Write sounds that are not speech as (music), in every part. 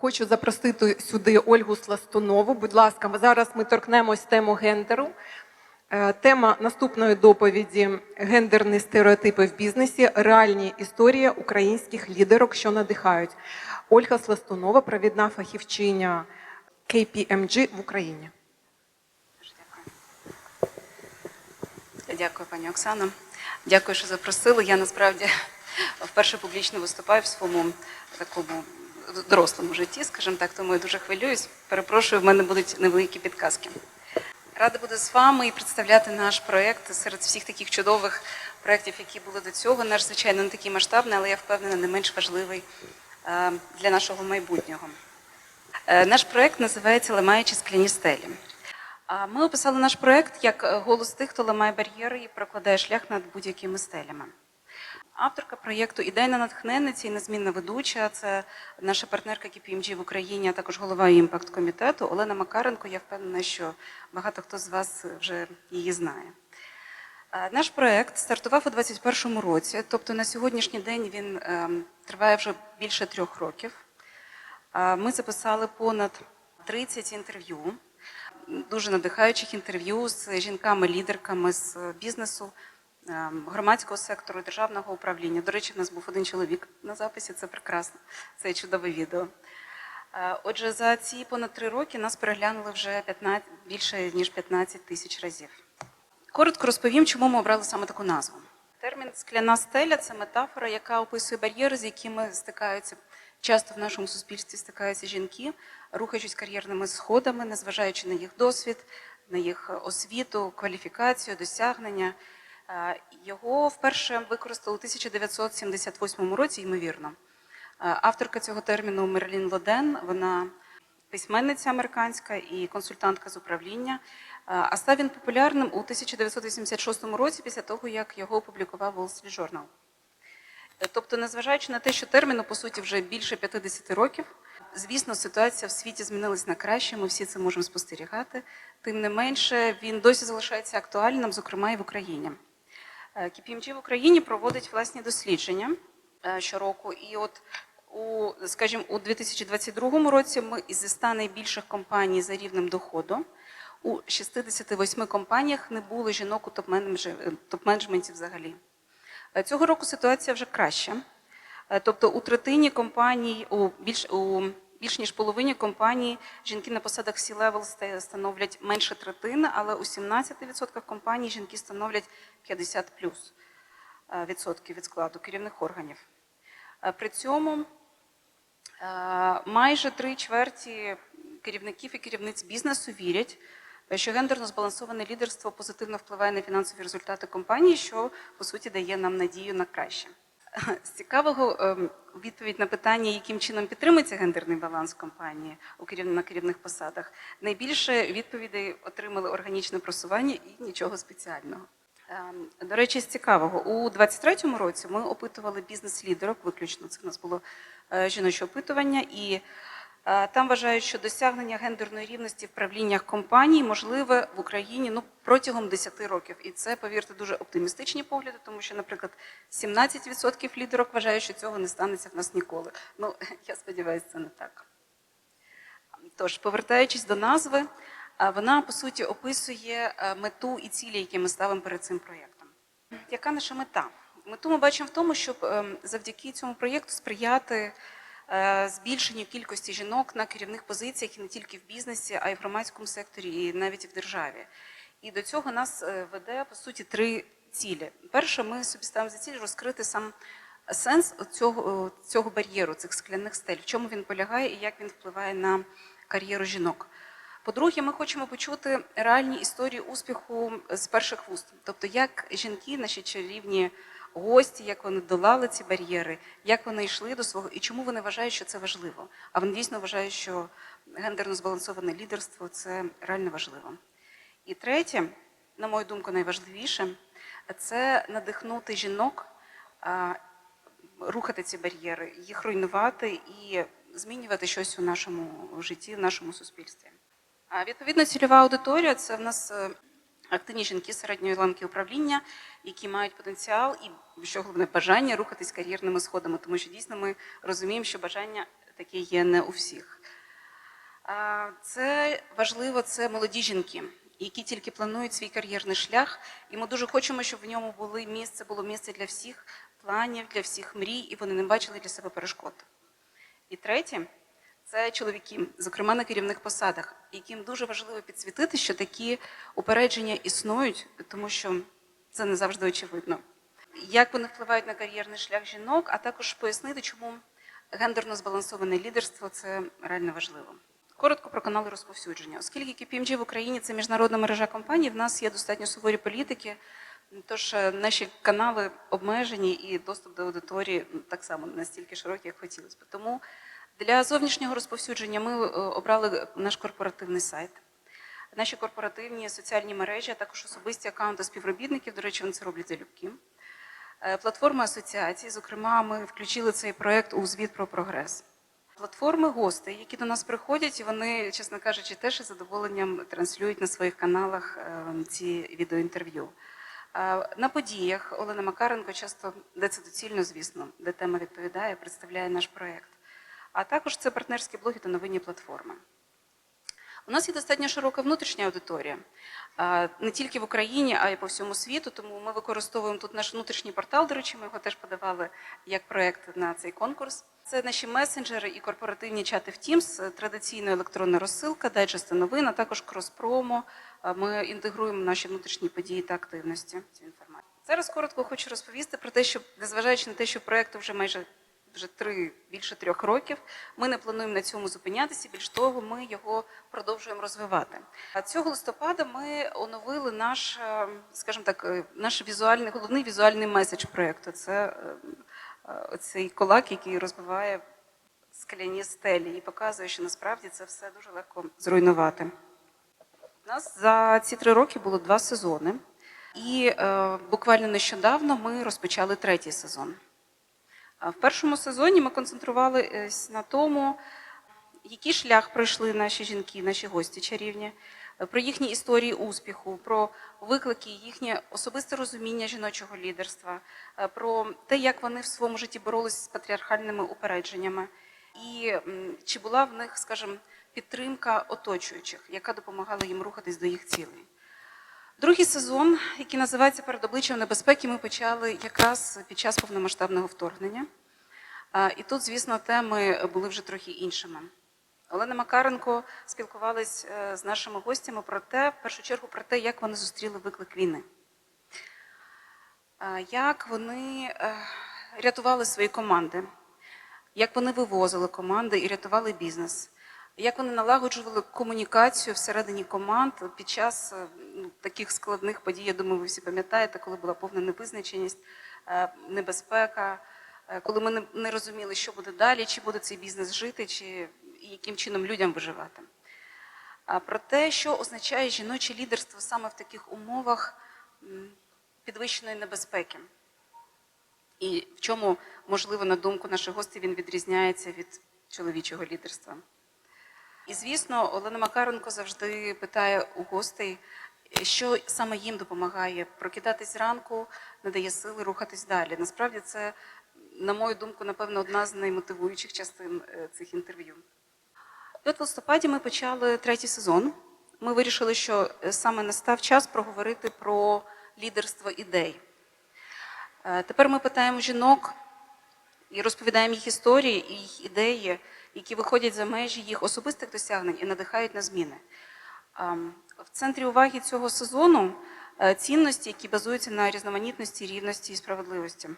Хочу запросити сюди Ольгу Сластунову. Будь ласка, зараз ми торкнемось тему гендеру. Е, Тема наступної доповіді гендерні стереотипи в бізнесі, реальні історії українських лідерок, що надихають. Ольга Сластунова, провідна фахівчиня KPMG в Україні. Дякую. Дякую, пані Оксано. Дякую, що запросили. Я насправді вперше публічно виступаю в своєму такому дорослому житті, скажімо так, тому я дуже хвилююсь. Перепрошую, в мене будуть невеликі підказки. Рада буду з вами і представляти наш проєкт серед всіх таких чудових проєктів, які були до цього. Наш, звичайно, не такий масштабний, але я впевнена, не менш важливий е, для нашого майбутнього. Е, Наш проєкт називається Ламаючи скляні стелі. Ми описали наш проєкт як е, голос тих, хто ламає бар'єри і прокладає шлях над будь-якими стелями. Авторка проєкту ідейна натхненниця і незмінна ведуча. Це наша партнерка KPMG в Україні, а також голова імпакт комітету Олена Макаренко. Я впевнена, що багато хто з вас вже її знає. Е, Наш проєкт стартував у 2021 році, тобто на сьогоднішній день він ем, триває вже більше трьох років. Е, Ми записали понад 30 інтерв'ю, дуже надихаючих інтерв'ю з жінками-лідерками з бізнесу, громадського сектору, державного управління. До речі, в нас був один чоловік на записі, це прекрасно, це чудове відео. Е, Отже, за ці понад три роки нас переглянули вже 15, більше ніж 15 тисяч разів. Коротко розповім, чому ми обрали саме таку назву. Термін скляна стеля це метафора, яка описує бар'єри, з якими стикаються часто в нашому суспільстві стикаються жінки, рухаючись кар'єрними сходами, незважаючи на їх досвід, на їх освіту, кваліфікацію, досягнення. Е, Його вперше використали у 1978 році, ймовірно. Е, Авторка цього терміну Мерлін Лоден, вона письменниця американська і консультантка з управління. Е, А став він популярним у 1986 році, після того, як його опублікував Wall Street Journal. Тобто, незважаючи на те, що терміну, по суті, вже більше 50 років, звісно, ситуація в світі змінилась на краще, ми всі це можемо спостерігати. Тим не менше, він досі залишається актуальним, зокрема і в Україні. Е, KPMG в Україні проводить власні дослідження е, щороку. І от у, скажімо, у 2022 році ми із 100 найбільших компаній за рівнем доходу у 68 компаніях не було жінок у топ-менеджі- топ-менеджменті взагалі. Е, Цього року ситуація вже краща. Е, Тобто у третині компаній, у більш, у більш ніж половині компаній жінки на посадах C-level ста- становлять менше третини, але у 17% компаній жінки становлять 50 плюс е, відсотків від складу керівних органів. Е, При цьому е, майже три чверті керівників і керівниць бізнесу вірять, що гендерно збалансоване лідерство позитивно впливає на фінансові результати компанії, що по суті дає нам надію на краще. З цікавого ем, відповідь на питання, яким чином підтримується гендерний баланс компанії у на керівних посадах, найбільше відповідей отримали органічне просування і нічого спеціального. Ем, До речі, з цікавого у 23-му році ми опитували бізнес-лідерок, виключно це в нас було е, жіноче опитування, і там вважають, що досягнення гендерної рівності в правліннях компаній можливе в Україні ну протягом 10 років. І це, повірте, дуже оптимістичні погляди, тому що, наприклад, 17% лідерок вважають, що цього не станеться в нас ніколи. Ну (laughs) я сподіваюся, це не так. Тож, повертаючись до назви, вона по суті описує е, мету і цілі, які ми ставимо перед цим проєктом. Яка наша мета? Мету ми бачимо в тому, щоб ем, завдяки цьому проєкту сприяти е, збільшенню кількості жінок на керівних позиціях і не тільки в бізнесі, а й в громадському секторі, і навіть в державі. І до цього нас е, веде по суті три цілі. Перше, ми собі ставимо за ціль розкрити сам сенс цього, цього бар'єру, цих скляних стель, в чому він полягає і як він впливає на кар'єру жінок. По-друге, ми хочемо почути реальні історії успіху з перших вуст, тобто як жінки, наші чарівні гості, як вони долали ці бар'єри, як вони йшли до свого і чому вони вважають, що це важливо. А вони дійсно вважають, що гендерно збалансоване лідерство це реально важливо. І третє, на мою думку, найважливіше це надихнути жінок рухати ці бар'єри, їх руйнувати і змінювати щось у нашому житті, в нашому суспільстві. Відповідно, цільова аудиторія це в нас е, активні жінки середньої ланки управління, які мають потенціал і що головне бажання рухатись кар'єрними сходами, тому що дійсно ми розуміємо, що бажання таке є не у всіх. Це важливо, це молоді жінки, які тільки планують свій кар'єрний шлях, і ми дуже хочемо, щоб в ньому були місце, було місце для всіх планів, для всіх мрій, і вони не бачили для себе перешкод. І третє це чоловіки, зокрема на керівних посадах, яким дуже важливо підсвітити, що такі упередження існують, тому що це не завжди очевидно. Як вони впливають на кар'єрний шлях жінок, а також пояснити, чому гендерно збалансоване лідерство це реально важливо. Коротко про канали розповсюдження. Оскільки KPMG в Україні це міжнародна мережа компаній, в нас є достатньо суворі політики, тож е, наші канали обмежені і доступ до аудиторії так само настільки широкий, як хотілося б. Тому для зовнішнього розповсюдження ми е, обрали наш корпоративний сайт. Наші корпоративні соціальні мережі, а також особисті акаунти співробітників. До речі, вони це роблять залюбки. Е, Платформи асоціацій, зокрема, ми включили цей проект у звіт про прогрес. Платформи гостей, які до нас приходять, і вони, чесно кажучи, теж із задоволенням транслюють на своїх каналах е, ці відеоінтерв'ю. На подіях Олена Макаренко часто, де це доцільно, звісно, де тема відповідає, представляє наш проект. А також це партнерські блоги та новинні платформи. У нас є достатньо широка внутрішня аудиторія, не тільки в Україні, а й по всьому світу. Тому ми використовуємо тут наш внутрішній портал. До речі, ми його теж подавали як проект на цей конкурс. Це наші месенджери і корпоративні чати в Teams, традиційна електронна розсилка, дайджести новин, а також крос-промо. Ми інтегруємо наші внутрішні події та активності. Цю інформацію. Зараз коротко хочу розповісти про те, що незважаючи на те, що проекту вже майже вже три більше трьох років. Ми не плануємо на цьому зупинятися. Більш того, ми його продовжуємо розвивати. А цього листопада ми оновили наш, е, скажімо так, е, наш візуальний головний візуальний меседж проекту. Це е, цей кулак, який розбиває скляні стелі і показує, що насправді це все дуже легко зруйнувати. У нас за ці три роки було два сезони, і е, буквально нещодавно ми розпочали третій сезон. В першому сезоні ми концентрувалися на тому, який шлях пройшли наші жінки, наші гості чарівні, про їхні історії успіху, про виклики, їхнє особисте розуміння жіночого лідерства, про те, як вони в своєму житті боролися з патріархальними упередженнями, і чи була в них, скажімо, підтримка оточуючих, яка допомагала їм рухатись до їх цілей. Другий сезон, який називається Перед обличчям небезпеки, ми почали якраз під час повномасштабного вторгнення. І тут, звісно, теми були вже трохи іншими. Олена Макаренко спілкувалась е, з нашими гостями про те, в першу чергу, про те, як вони зустріли виклик війни, як вони е, рятували свої команди, як вони вивозили команди і рятували бізнес, як вони налагоджували комунікацію всередині команд під час е, ну, таких складних подій, я думаю, ви всі пам'ятаєте, коли була повна невизначеність, е, небезпека, е, коли ми не, розуміли, що буде далі, чи буде цей бізнес жити, чи яким чином людям виживати. А про те, що означає жіноче лідерство саме в таких умовах підвищеної небезпеки. І в чому, можливо, на думку наших гостей, він відрізняється від чоловічого лідерства. І, звісно, Олена Макаренко завжди питає у гостей, що саме їм допомагає прокидатись зранку, надає сили рухатись далі. Насправді, це, на мою думку, напевно, одна з наймотивуючих частин е, цих інтерв'ю. От в листопаді ми почали третій сезон. Ми вирішили, що е, саме настав час проговорити про лідерство ідей. Е, Тепер ми питаємо жінок і розповідаємо їх історії і їх ідеї, які виходять за межі їх особистих досягнень і надихають на зміни. В центрі уваги цього сезону е, цінності, які базуються на різноманітності, рівності і справедливості.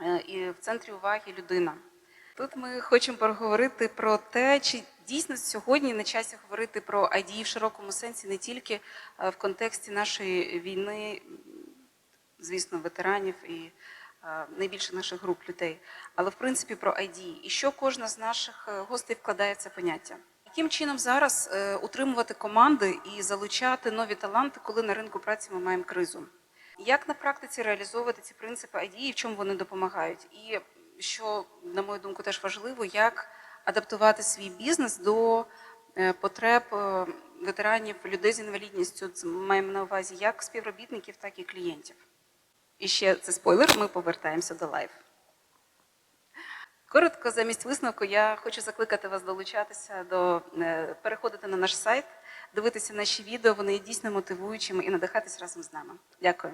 Е, І в центрі уваги людина. Тут ми хочемо поговорити про те, чи дійсно сьогодні на часі говорити про ID в широкому сенсі не тільки е, в контексті нашої війни, звісно, ветеранів і найбільше наших груп людей, але в принципі про ID. І що кожна з наших е, гостей вкладає це поняття. Яким чином зараз е, утримувати команди і залучати нові таланти, коли на ринку праці ми маємо кризу? Як на практиці реалізовувати ці принципи ID і в чому вони допомагають? І що, на мою думку, теж важливо, як адаптувати свій бізнес до е, потреб е, ветеранів, людей з інвалідністю. Маємо на увазі як співробітників, так і клієнтів. І ще це спойлер, ми повертаємося до лайв. Коротко, замість висновку, я хочу закликати вас долучатися до е, переходити на наш сайт, дивитися наші відео. Вони є дійсно мотивуючими і надихатись разом з нами. Дякую.